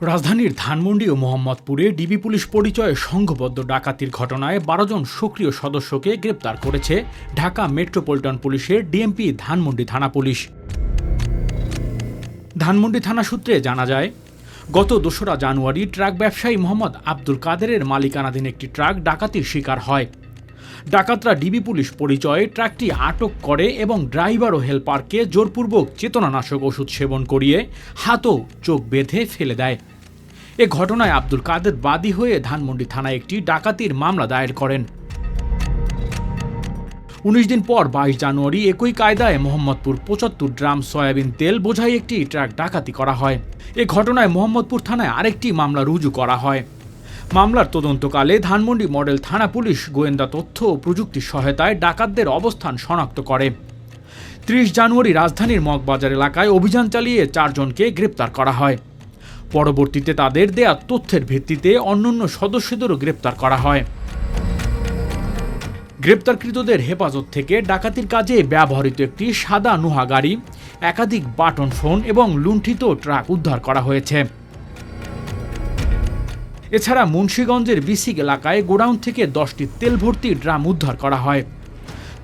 রাজধানীর ধানমন্ডি ও মোহাম্মদপুরে DB police পরিচয়ে সংঘবদ্ধ ডাকাতির ঘটনায় বারো জন সক্রিয় সদস্যকে গ্রেপ্তার করেছে ঢাকা মেট্রোপলিটন পুলিশের ডিএমপি ধানমন্ডি থানা পুলিশ। ধানমন্ডি থানা সূত্রে জানা যায়, গত দোসরা জানুয়ারি ট্রাক ব্যবসায়ী মোহাম্মদ আব্দুল কাদেরের মালিকানাধীন একটি ট্রাক ডাকাতির শিকার হয়। ডাকাতরা ডিবি পুলিশ পরিচয়ে ট্রাকটি আটক করে এবং ড্রাইভার ও হেলপারকে জোরপূর্বক চেতনানাশক ওষুধ সেবন করিয়ে হাতও চোখ বেঁধে ফেলে দেয়। এ ঘটনায় আব্দুল কাদের বাদী হয়ে ধানমন্ডি থানায় একটি ডাকাতির মামলা দায়ের করেন। উনিশ দিন পর বাইশ জানুয়ারি একই কায়দায় মোহাম্মদপুর পঁচাত্তর ড্রাম সয়াবিন তেল বোঝাই একটি ট্রাক ডাকাতি করা হয়। এ ঘটনায় মোহাম্মদপুর থানায় আরেকটি মামলা রুজু করা হয়। মামলার তদন্তকালে ধানমন্ডি মডেল থানা পুলিশ গোয়েন্দা তথ্য ও প্রযুক্তির সহায়তায় ডাকাতদের অবস্থান শনাক্ত করে। ত্রিশ জানুয়ারি রাজধানীর মগবাজার এলাকায় অভিযান চালিয়ে চারজনকে গ্রেপ্তার করা হয়। পরবর্তীতে তাদের দেয়া তথ্যের ভিত্তিতে অন্যান্য সদস্যদেরও গ্রেপ্তার করা হয়। গ্রেপ্তারকৃতদের হেফাজত থেকে ডাকাতির কাজে ব্যবহৃত একটি সাদা নুহা গাড়ি, একাধিক বাটন ফোন এবং লুণ্ঠিত ট্রাক উদ্ধার করা হয়েছে। এছাড়া মুন্সীগঞ্জের বিসিক এলাকায় গোডাউন থেকে দশটি তেল ভর্তি ড্রাম উদ্ধার করা হয়।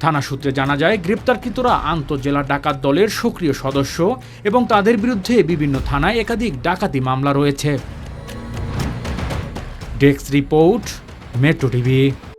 থানা সূত্রে জানা যায়, গ্রেপ্তারকৃতরা আন্তঃজেলা ডাকাত দলের সক্রিয় সদস্য এবং তাদের বিরুদ্ধে বিভিন্ন থানায় একাধিক ডাকাতি মামলা রয়েছে। Desk report, metro TV.